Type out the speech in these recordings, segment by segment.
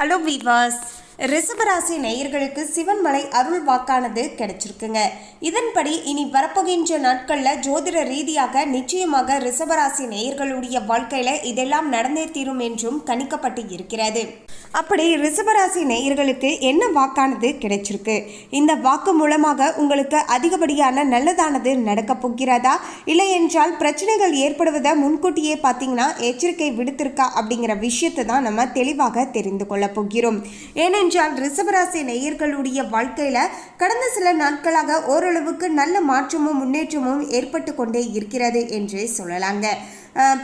Hello viewers. ரிசவராசி நேயர்களுக்கு சிவன்மலை அருள் வாக்கானது கிடைச்சிருக்குங்க. இதன்படி இனி வரப்போகின்ற நாட்களில் ஜோதிட ரீதியாக நிச்சயமாக ரிசவராசி நேயர்களுடைய வாழ்க்கையில் இதெல்லாம் நடந்தே தீரும் என்றும் கணிக்கப்பட்டு இருக்கிறது. அப்படி ரிசவராசி நேயர்களுக்கு என்ன வாக்கானது கிடைச்சிருக்கு? இந்த வாக்கு மூலமாக உங்களுக்கு அதிகப்படியான நல்லதானது நடக்கப் போகிறதா? இல்லை என்றால் பிரச்சனைகள் ஏற்படுவதை முன்கூட்டியே பார்த்தீங்கன்னா எச்சரிக்கை விடுத்திருக்கா அப்படிங்கிற விஷயத்தை தான் நம்ம தெளிவாக தெரிந்து கொள்ளப் போகிறோம். ஏனென்றால் ரிஷபராசி நேயர்களுடைய வாழ்க்கையில் கடந்த சில நாட்களாக ஓரளவுக்கு நல்ல மாற்றமும் முன்னேற்றமும் ஏற்பட்டு கொண்டே இருக்கிறது என்றே சொல்லலாங்க.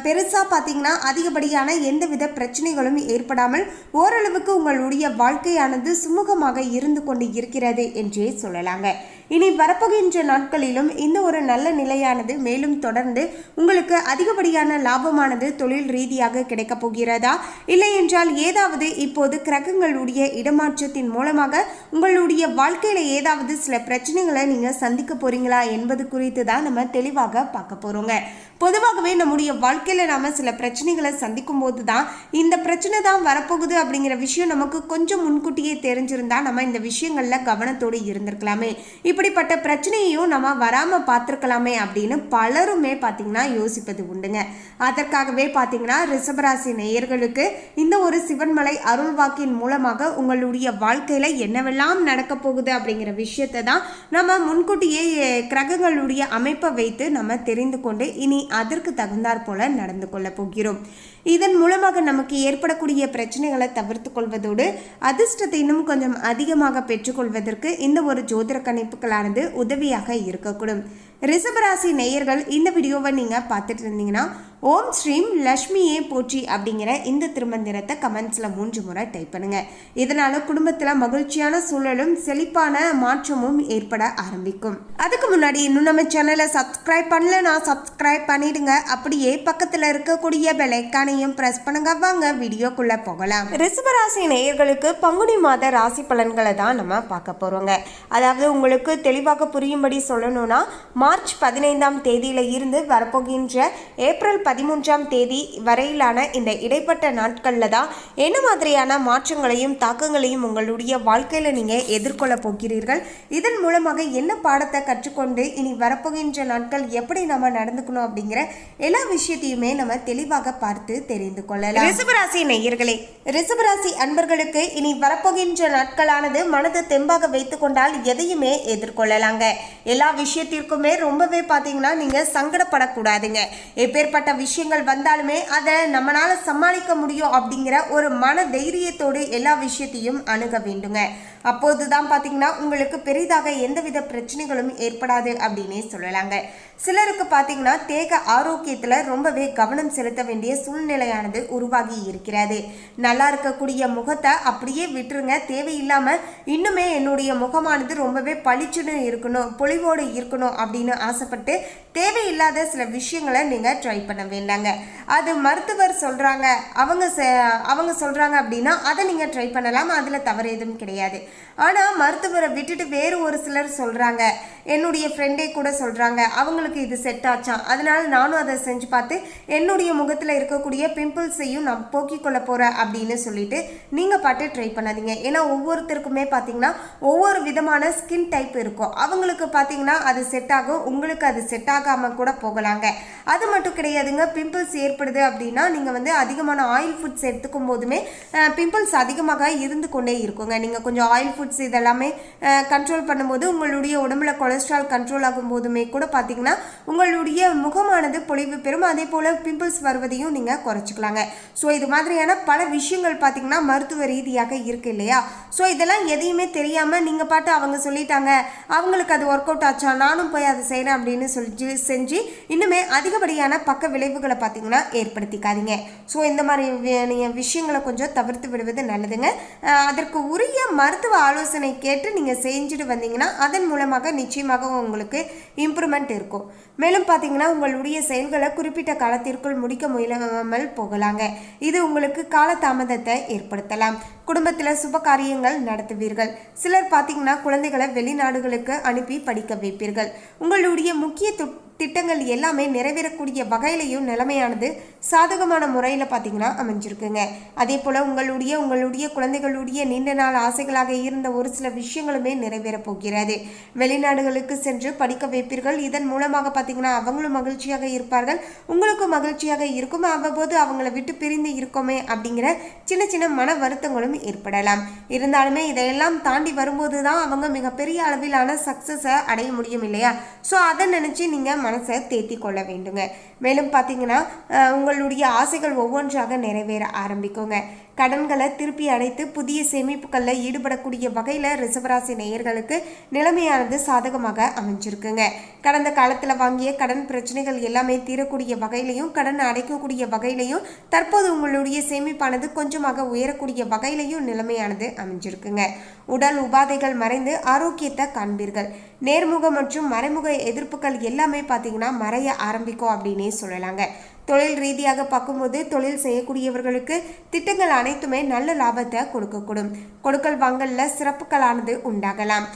பெருசாக பார்த்தீங்கன்னா அதிகப்படியான எந்தவித பிரச்சனைகளும் ஏற்படாமல் ஓரளவுக்கு உங்களுடைய வாழ்க்கையானது சுமூகமாக இருந்து கொண்டு இருக்கிறது என்றே சொல்லலாங்க. இனி வரப்போகின்ற நாட்களிலும் இந்த ஒரு நல்ல நிலையானது மேலும் தொடர்ந்து உங்களுக்கு அதிகப்படியான லாபமானது தொழில் ரீதியாக கிடைக்கப் போகிறதா? இல்லை என்றால் ஏதாவது இப்போது கிரகங்களுடைய இடமாற்றத்தின் மூலமாக உங்களுடைய வாழ்க்கையில் ஏதாவது சில பிரச்சனைகளை நீங்கள் சந்திக்க போறீங்களா என்பது குறித்து தான் நம்ம தெளிவாக பார்க்க போகிறோங்க பொதுவாகவே நம்முடைய வாழ்க்கையில் நாம் சில பிரச்சனைகளை சந்திக்கும் போது தான் இந்த பிரச்சனை தான் வரப்போகுது அப்படிங்கிற விஷயம் நமக்கு கொஞ்சம் முன்கூட்டியே தெரிஞ்சிருந்தால் நம்ம இந்த விஷயங்களில் கவனத்தோடு இருந்திருக்கலாமே. இப்படிப்பட்ட பிரச்சனையையும் நம்ம வராமல் பார்த்துருக்கலாமே அப்படின்னு பலருமே பார்த்தீங்கன்னா யோசிப்பது உண்டுங்க. அதற்காகவே பார்த்திங்கன்னா ரிஷபராசி நேயர்களுக்கு இந்த ஒரு சிவன்மலை அருள்வாக்கின் மூலமாக உங்களுடைய வாழ்க்கையில் என்னவெல்லாம் நடக்க போகுது அப்படிங்கிற விஷயத்தை தான் நம்ம முன்கூட்டியே கிரகங்களுடைய அமைப்பை வைத்து நம்ம தெரிந்து கொண்டு இனி அதற்கு தகுந்தாற் போல நடந்து கொள்ளப் போகிறோம். இதன் மூலமாக நமக்கு ஏற்படக்கூடிய பிரச்சனைகளை தவிர்த்து கொள்வதோடு அதிர்ஷ்டத்தை இன்னும் கொஞ்சம் அதிகமாக பெற்றுக்கொள்வதற்கு இந்த ஒரு ஜோதிட கணிப்புகளானது உதவியாக இருக்கக்கூடும். ரிஷபராசி நேயர்கள் இந்த வீடியோவை நீங்கள் பார்த்துட்டு இருந்தீங்கன்னா ஓம் ஸ்ரீம் லக்ஷ்மியே போற்றி அப்படிங்கிற இந்த திருமந்திரத்தை கமெண்ட்ஸில் மூன்று முறை டைப் பண்ணுங்கள் இதனால் குடும்பத்தில் மகிழ்ச்சியான சூழலும் செழிப்பான மாற்றமும் ஏற்பட ஆரம்பிக்கும். அதுக்கு முன்னாடி இன்னும் நம்ம சேனலை சப்ஸ்கிரைப் பண்ணலன்னா சப்ஸ்கிரைப் பண்ணிடுங்க. அப்படியே பக்கத்தில் இருக்கக்கூடிய பெலைக்கானையும் ப்ரெஸ் பண்ணுங்க. வாங்க வீடியோக்குள்ளே போகலாம். ரிசபராசி நேயர்களுக்கு பங்குனி மாத ராசி பலன்களை தான் நம்ம பார்க்க போகிறோங்க அதாவது உங்களுக்கு தெளிவாக புரியும்படி சொல்லணும்னா மார்ச் பதினைந்தாம் தேதியில் இருந்து வரப்போகின்ற ஏப்ரல் பதிமூன்றாம் தேதி வரையிலான இந்த இடைப்பட்ட நாட்களில் தான் என்ன மாதிரியான மாற்றங்களையும் தாக்கங்களையும் உங்களுடைய வாழ்க்கையில் நீங்கள் எதிர்கொள்ள போகிறீர்கள்? இதன் மூலமாக என்ன பாடத்தை கற்றுக்கொண்டு இனி வரப்போகின்ற நாட்கள் எப்படி நம்ம நடந்துக்கணும் அப்படிங்கிற எல்லா விஷயத்தையுமே நம்ம தெளிவாக பார்த்து தெரிந்து கொள்ளலாம். ரிசபராசி நேயர்களே ரிசபராசி அன்பர்களுக்கு இனி வரப்போகின்ற நாட்களானது மனது தெம்பாக வைத்து கொண்டால் எதையுமே எதிர்கொள்ளலாங்க. எல்லா விஷயத்திற்குமே ரொம்பவே பார்த்தீங்கன்னா நீங்கள் சங்கடப்படக்கூடாதுங்க. எப்பேற்பட்ட விஷயங்கள் வந்தாலுமே அதை நம்மளால சமாளிக்க முடியும் அப்படிங்கிற ஒரு மன தைரியத்தோடு எல்லா விஷயத்தையும் அணுக வேண்டுங்க. அப்போதுதான் பார்த்தீங்கன்னா உங்களுக்கு பெரிதாக எந்தவித பிரச்சனைகளும் ஏற்படாது அப்படின்னே சொல்லலாங்க. சிலருக்கு பார்த்தீங்கன்னா தேக ஆரோக்கியத்தில் ரொம்பவே கவனம் செலுத்த வேண்டிய சூழ்நிலையானது உருவாகி இருக்கிறது. நல்லா இருக்கக்கூடிய முகத்தை அப்படியே விட்டுருங்க. தேவையில்லாமல் இன்னுமே என்னுடைய முகமானது ரொம்பவே பளிச்சுன்னு இருக்கணும் பொலிவோடு இருக்கணும் அப்படின்னு ஆசைப்பட்டு தேவையில்லாத சில விஷயங்களை நீங்கள் ட்ரை பண்ண வேண்டாங்க. அது மருத்துவர் சொல்கிறாங்க அவங்க அவங்க சொல்கிறாங்க அப்படின்னா அதை நீங்கள் ட்ரை பண்ணலாம். அதில் தவறு எதுவும் கிடையாது. ஆனால் மருத்துவரை விட்டுட்டு வேறு ஒரு சிலர் சொல்கிறாங்க என்னுடைய ஃப்ரெண்டே கூட சொல்கிறாங்க அவங்களுக்கு இது செட் ஆச்சான் அதனால் நானும் அதை செஞ்சு பார்த்து என்னுடைய முகத்தில் இருக்கக்கூடிய பிம்பிள்ஸையும் நான் போக்கிக் கொள்ள போகிறேன் அப்படின்னு சொல்லிட்டு நீங்கள் பாட்டு ட்ரை பண்ணாதீங்க. ஏன்னா ஒவ்வொருத்தருக்குமே பார்த்தீங்கன்னா ஒவ்வொரு விதமான ஸ்கின் டைப் இருக்கும். அவங்களுக்கு பார்த்தீங்கன்னா அது செட் ஆகும் உங்களுக்கு அது செட் ஆகாமல் கூட போகலாங்க. அது மட்டும் கிடையாதுங்க பிம்பிள்ஸ் ஏற்படுது அப்படின்னா நீங்கள் வந்து அதிகமான ஆயில் ஃபுட்ஸ் எடுத்துக்கும் போதுமே பிம்பிள்ஸ் அதிகமாக இருந்து கொண்டே இருக்குங்க. நீங்கள் கொஞ்சம் ஆயில் ஃபுட்ஸ் இதெல்லாமே கண்ட்ரோல் பண்ணும்போது உங்களுடைய உடம்புல கொலஸ்ட்ரால் கண்ட்ரோல் ஆகும் போதுமே கூட பார்த்தீங்கன்னா உங்களுடைய முகமானது பொலிவு பெறும். அதே போல் பிம்பிள்ஸ் வருவதையும் நீங்கள் குறைச்சிக்கலாங்க. ஸோ இது மாதிரியான பல விஷயங்கள் பார்த்தீங்கன்னா மருத்துவ ரீதியாக இருக்கு இல்லையா? ஸோ இதெல்லாம் எதையுமே தெரியாமல் நீங்கள் பாட்டு அவங்க சொல்லிட்டாங்க. அவங்களுக்கு அது ஒர்க் அவுட் ஆச்சா? நானும் போய் அதை செய்கிறேன் அப்படின்னு சொல்லி செஞ்சு இன்னுமே அதிகப்படியான பக்க விளைவுகளை பார்த்தீங்கன்னா ஏற்படுத்திக்காதீங்க. ஸோ இந்த மாதிரி விஷயங்களை கொஞ்சம் தவிர்த்து விடுவது நல்லதுங்க. அதற்கு உரிய மருத்துவ ஆலோசனை கேட்டு நீங்கள் செஞ்சுட்டு வந்தீங்கன்னா அதன் மூலமாக நிச்சயம் நிச்சயமாக உங்களுக்கு இம்ப்ரூவ்மெண்ட் இருக்கும். மேலும் பார்த்தீங்கன்னா உங்களுடைய செயல்களை குறிப்பிட்ட காலத்திற்குள் முடிக்க முயலாமல் போகலாங்க. இது உங்களுக்கு காலதாமதத்தை ஏற்படுத்தலாம். குடும்பத்தில் சுப காரியங்கள் நடத்துவீர்கள். சிலர் பார்த்தீங்கன்னா குழந்தைகளை வெளிநாடுகளுக்கு அனுப்பி படிக்க வைப்பீர்கள். உங்களுடைய முக்கிய திட்டங்கள் எல்லாமே நிறைவேறக்கூடிய வகையிலையும் நிலைமையானது சாதகமான முறையில் பார்த்தீங்கன்னா அமைஞ்சிருக்குங்க. அதே போல் உங்களுடைய உங்களுடைய குழந்தைகளுடைய நீண்ட நாள் ஆசைகளாக இருந்த ஒரு சில விஷயங்களுமே நிறைவேறப் போகிறது. வெளிநாடுகளுக்கு சென்று படிக்க வைப்பீர்கள். இதன் மூலமாக பார்த்தீங்கன்னா அவங்களும் மகிழ்ச்சியாக இருப்பார்கள். உங்களுக்கும் மகிழ்ச்சியாக இருக்கும்? அவ்வப்போது அவங்கள விட்டு பிரிந்து இருக்கோமே அப்படிங்கிற சின்ன சின்ன மன வருத்தங்களும் ஏற்படலாம். இருந்தாலுமே இதையெல்லாம் தாண்டி வரும்போது தான் அவங்க மிகப்பெரிய அளவிலான சக்ஸஸை அடைய முடியும் இல்லையா? ஸோ அதை நினச்சி நீங்கள் மனசை தேத்தி கொள்ள வேண்டுங்க. மேலும் பார்த்தீங்கன்னா அஹ், உங்களுடைய ஆசைகள் ஒவ்வொன்றாக நிறைவேற ஆரம்பிக்குங்க. கடன்களை திருப்பி அடைத்து புதிய சேமிப்புகளில் ஈடுபடக்கூடிய வகையில் ரிசவராசி நேயர்களுக்கு நிலைமையானது சாதகமாக அமைஞ்சிருக்குங்க. கடந்த காலத்தில் வாங்கிய கடன் பிரச்சனைகள் எல்லாமே தீரக்கூடிய வகையிலையும் கடன் அடைக்கக்கூடிய வகையிலையும் தற்போது உங்களுடைய சேமிப்பானது கொஞ்சமாக உயரக்கூடிய வகையிலையும் நிலைமையானது அமைஞ்சிருக்குங்க. உடல் உபாதைகள் மறைந்து ஆரோக்கியத்தை காண்பீர்கள். நேர்முக மற்றும் மறைமுக எதிர்ப்புகள் எல்லாமே பார்த்தீங்கன்னா மறைய ஆரம்பிக்கும் அப்படின்னே சொல்லலாங்க. தொழில் ரீதியாக பார்க்கும்போது தொழில் செய்யக்கூடியவர்களுக்கு திட்டங்கள் அனைத்துமே நல்ல லாபத்தை கொடுக்கக்கூடும். கொடுக்கல் வாங்கல்ல சிறப்புகளானது உண்டாகலாம்.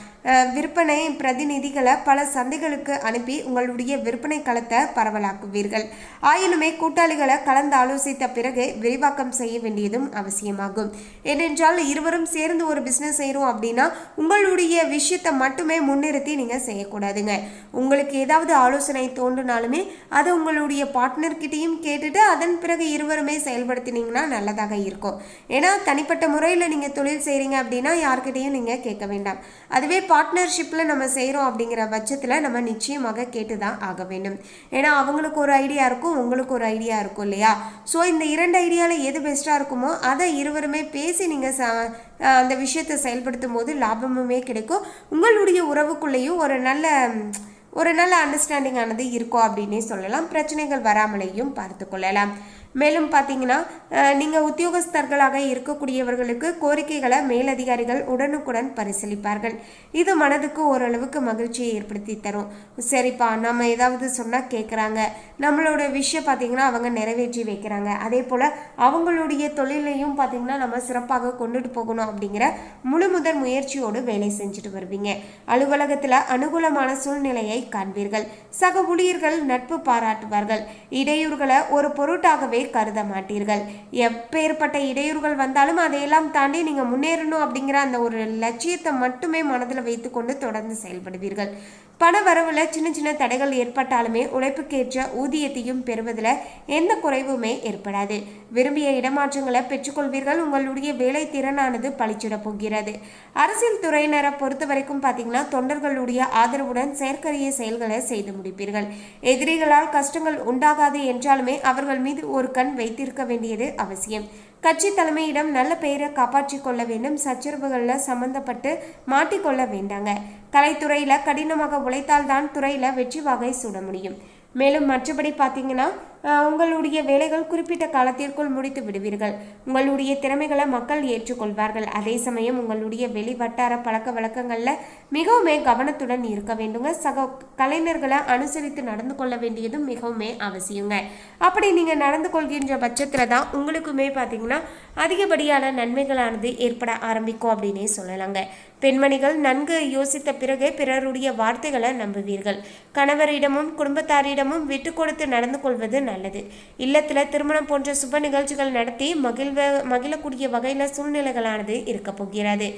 விற்பனை பிரதிநிதிகளை பல சந்தைகளுக்கு அனுப்பி உங்களுடைய விற்பனை களத்தை பரவலாக்குவீர்கள். ஆயினுமே கூட்டாளிகளை கலந்து ஆலோசித்த பிறகு விரிவாக்கம் செய்ய வேண்டியதும் அவசியமாகும். ஏனென்றால் இருவரும் சேர்ந்து ஒரு பிஸ்னஸ் செய்கிறோம் அப்படின்னா உங்களுடைய விஷயத்தை மட்டுமே முன்னிறுத்தி நீங்கள் செய்யக்கூடாதுங்க. உங்களுக்கு ஏதாவது ஆலோசனை தோன்றினாலுமே அதை உங்களுடைய பார்ட்னர்கிட்டையும் கேட்டுட்டு அதன் பிறகு இருவருமே செயல்படுத்தினீங்கன்னா நல்லதாக இருக்கும். ஏன்னா தனிப்பட்ட முறையில் நீங்கள் தொழில் செய்கிறீங்க அப்படின்னா யார்கிட்டையும் நீங்கள் கேட்க வேண்டாம். அதுவே பார்ட்னர்ஷிப்பில் நம்ம செய்கிறோம் அப்படிங்கிற பட்சத்தில் நம்ம நிச்சயமாக கேட்டு தான் ஆக வேண்டும். ஏன்னா அவங்களுக்கு ஒரு ஐடியா இருக்கும் உங்களுக்கு ஒரு ஐடியா இருக்கும் இல்லையா? ஸோ இந்த இரண்டு ஐடியாவில் எது பெஸ்ட்டாக இருக்குமோ அதை இருவருமே பேசி நீங்கள் ச அந்த விஷயத்தை செயல்படுத்தும் போது லாபமுமே கிடைக்கும். உங்களுடைய உறவுக்குள்ளேயும் ஒரு நல்ல ஒரு நல்ல அண்டர்ஸ்டாண்டிங் ஆனது இருக்கும் அப்படின்னே சொல்லலாம். பிரச்சனைகள் வராமலேயும் பார்த்து கொள்ளலாம். மேலும் பார்த்தீங்கன்னா நீங்கள் உத்தியோகஸ்தர்களாக இருக்கக்கூடியவர்களுக்கு கோரிக்கைகளை மேலதிகாரிகள் உடனுக்குடன் பரிசீலிப்பார்கள். இது மனதுக்கு ஓரளவுக்கு மகிழ்ச்சியை ஏற்படுத்தி தரும். சரிப்பா நம்ம ஏதாவது சொன்னால் கேட்குறாங்க நம்மளோட விஷயம் பார்த்தீங்கன்னா அவங்க நிறைவேற்றி வைக்கிறாங்க. அதே போல் அவங்களுடைய தொழிலையும் பார்த்தீங்கன்னா நம்ம சிறப்பாக கொண்டுட்டு போகணும் அப்படிங்கிற முழு முதல் முயற்சியோடு வேலை செஞ்சுட்டு வருவீங்க. அலுவலகத்தில் அனுகூலமான சூழ்நிலையை காண்பீர்கள். சக ஊழியர்கள் நட்பு பாராட்டுவார்கள். இடையூறுகளை ஒரு பொருட்டாகவே கருத மாட்டீர்கள். எப்பேற்பட்ட இடையூறுகள் வந்தாலும் அதையெல்லாம் தாண்டி நீங்கள் முன்னேறணும் அப்படிங்கிற அந்த ஒரு லட்சியத்தை மட்டுமே மனதில் வைத்துக்கொண்டு தொடர்ந்து செயல்படுவீர்கள். பண வரவுல சின்ன சின்ன தடைகள் ஏற்பட்டாலுமே உழைப்புக்கேற்ற ஊதியத்தையும் பெறுவதில் எந்த குறைவுமே ஏற்படாது. விரும்பிய இடமாற்றங்களை பெற்றுக்கொள்வீர்கள். உங்களுடைய வேலை திறனானது பளிச்சிட போகிறது. அரசியல் துறையினரை பொறுத்த வரைக்கும் பார்த்தீங்கன்னா தொண்டர்களுடைய ஆதரவுடன் செயற்கரிய செயல்களை செய்து முடிப்பீர்கள். எதிரிகளால் கஷ்டங்கள் உண்டாகாது என்றாலுமே அவர்கள் மீது ஒரு கண் வைத்திருக்க வேண்டியது அவசியம். கட்சி தலைமையிடம் நல்ல பெயரை காப்பாற்றிக் கொள்ள வேண்டும் சச்சரவுகளில் சம்பந்தப்பட்டு மாட்டிக்கொள்ள வேண்டாங்க. கலைத்துறையில் கடினமாக உழைத்தால்தான் துறையில் வெற்றி வாகை சுட முடியும். மேலும் மற்றபடி பார்த்தீங்கன்னா உங்களுடைய வேலைகள் குறிப்பிட்ட காலத்திற்குள் முடித்து விடுவீர்கள். உங்களுடைய திறமைகளை மக்கள் ஏற்றுக்கொள்வார்கள். அதே சமயம் உங்களுடைய வெளி வட்டார பழக்க வழக்கங்களில் மிகவுமே கவனத்துடன் இருக்க வேண்டுங்க. சக கலைஞர்களை அனுசரித்து நடந்து கொள்ள வேண்டியதும் மிகவுமே அவசியங்க. அப்படி நீங்கள் நடந்து கொள்கின்ற பட்சத்தில் தான் உங்களுக்குமே பார்த்தீங்கன்னா அதிகப்படியான நன்மைகளானது ஏற்பட ஆரம்பிக்கும் அப்படின்னே சொல்லலாங்க. பெண்மணிகள் நன்கு யோசித்த பிறகு பிறருடைய வார்த்தைகளை நம்புவீர்கள். கணவரிடமும் குடும்பத்தாரிடமும் விட்டு கொடுத்து நடந்து கொள்வது நல்லது. இல்லத்தில் திருமணம் போன்ற சுப நிகழ்ச்சிகள் நடத்தி மகிழ்வ மகிழக்கூடிய வகையில் சூழ்நிலைகளானது இருக்க போகிறது.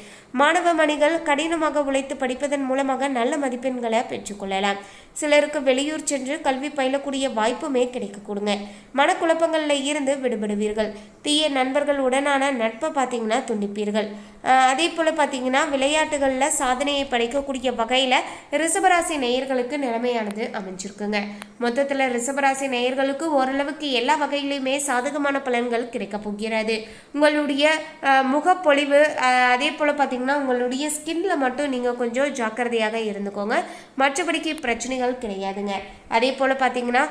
மாணவ மணிகள் கடினமாக உழைத்து படிப்பதன் மூலமாக நல்ல மதிப்பெண்களை பெற்றுக்கொள்ளலாம் சிலருக்கு வெளியூர் சென்று கல்வி பயிலக்கூடிய வாய்ப்புமே கிடைக்க கொடுங்க. மனக்குழப்பங்களில் இருந்து விடுபடுவீர்கள். தீய நண்பர்களுடனான நட்பை பார்த்தீங்கன்னா துண்டிப்பீர்கள். அதே போல் பார்த்தீங்கன்னா விளையாட்டுகளில் சாதனையை படைக்கக்கூடிய வகையில் ரிசபராசி நேயர்களுக்கு நிலைமையானது அமைஞ்சிருக்குங்க. மொத்தத்தில் ரிசபராசி நேயர்களுக்கு ஓரளவுக்கு எல்லா வகையிலையுமே சாதகமான பலன்கள் கிடைக்க போகிறது. உங்களுடைய முகப்பொழிவு அதே போல் பார்த்தீங்கன்னா உங்களுடைய ஸ்கின்ல மட்டும் நீங்கள் கொஞ்சம் ஜாக்கிரதையாக இருந்துக்கோங்க. மற்றபடிக்கு பிரச்சனைகள் கிடையாதுங்க. அதே போல் பார்த்தீங்கன்னா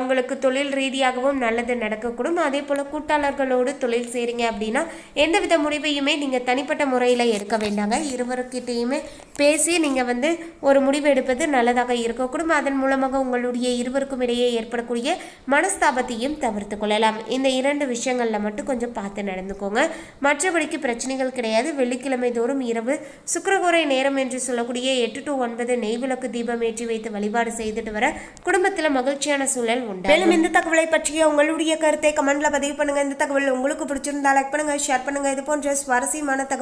உங்களுக்கு தொழில் ரீதியாகவும் நல்லது நடக்கக்கூடும். அதே போல் கூட்டாளர்களோடு தொழில் செய்கிறீங்க அப்படின்னா எந்தவித முடிவையுமே நீங்கள் தனிப்பட்ட முறையில் இருக்க வேண்டாங்க. இருவருக்கிட்டேயுமே பேசி நீங்கள் வந்து ஒரு முடிவு எடுப்பது நல்லதாக இருக்கக்கூடும் அதன் மூலமாக உங்களுடைய இருவருக்கும் இடையே ஏற்படக்கூடிய மனஸ்தாபத்தையும் தவிர்த்து கொள்ளலாம். இந்த இரண்டு விஷயங்களில் மட்டும் கொஞ்சம் பார்த்து நடந்துக்கோங்க. மற்றபடிக்கு பிரச்சனைகள் கிடையாது. வெள்ளிக்கிழமை தோறும் இரவு சுக்கரகோரை நேரம் என்று சொல்லக்கூடிய எட்டு டு ஒன்பது நெய்விளக்கு தீபம் ஏற்றி வைத்து வழிபாடு செய்துட்டு வர குடும்பத்தில் மகிழ்ச்சியான சூழல் உண்டு மேலும் இந்த தகவலை பற்றிய உங்களுடைய கருத்தை கமெண்ட்ல பதிவு பண்ணுங்க. இந்த தகவல் உங்களுக்கு பிடிச்சிருந்தா லைக் பண்ணுங்க ஷேர் பண்ணுங்க. இது போன்ற சுவாரஸ்யமான தகவல்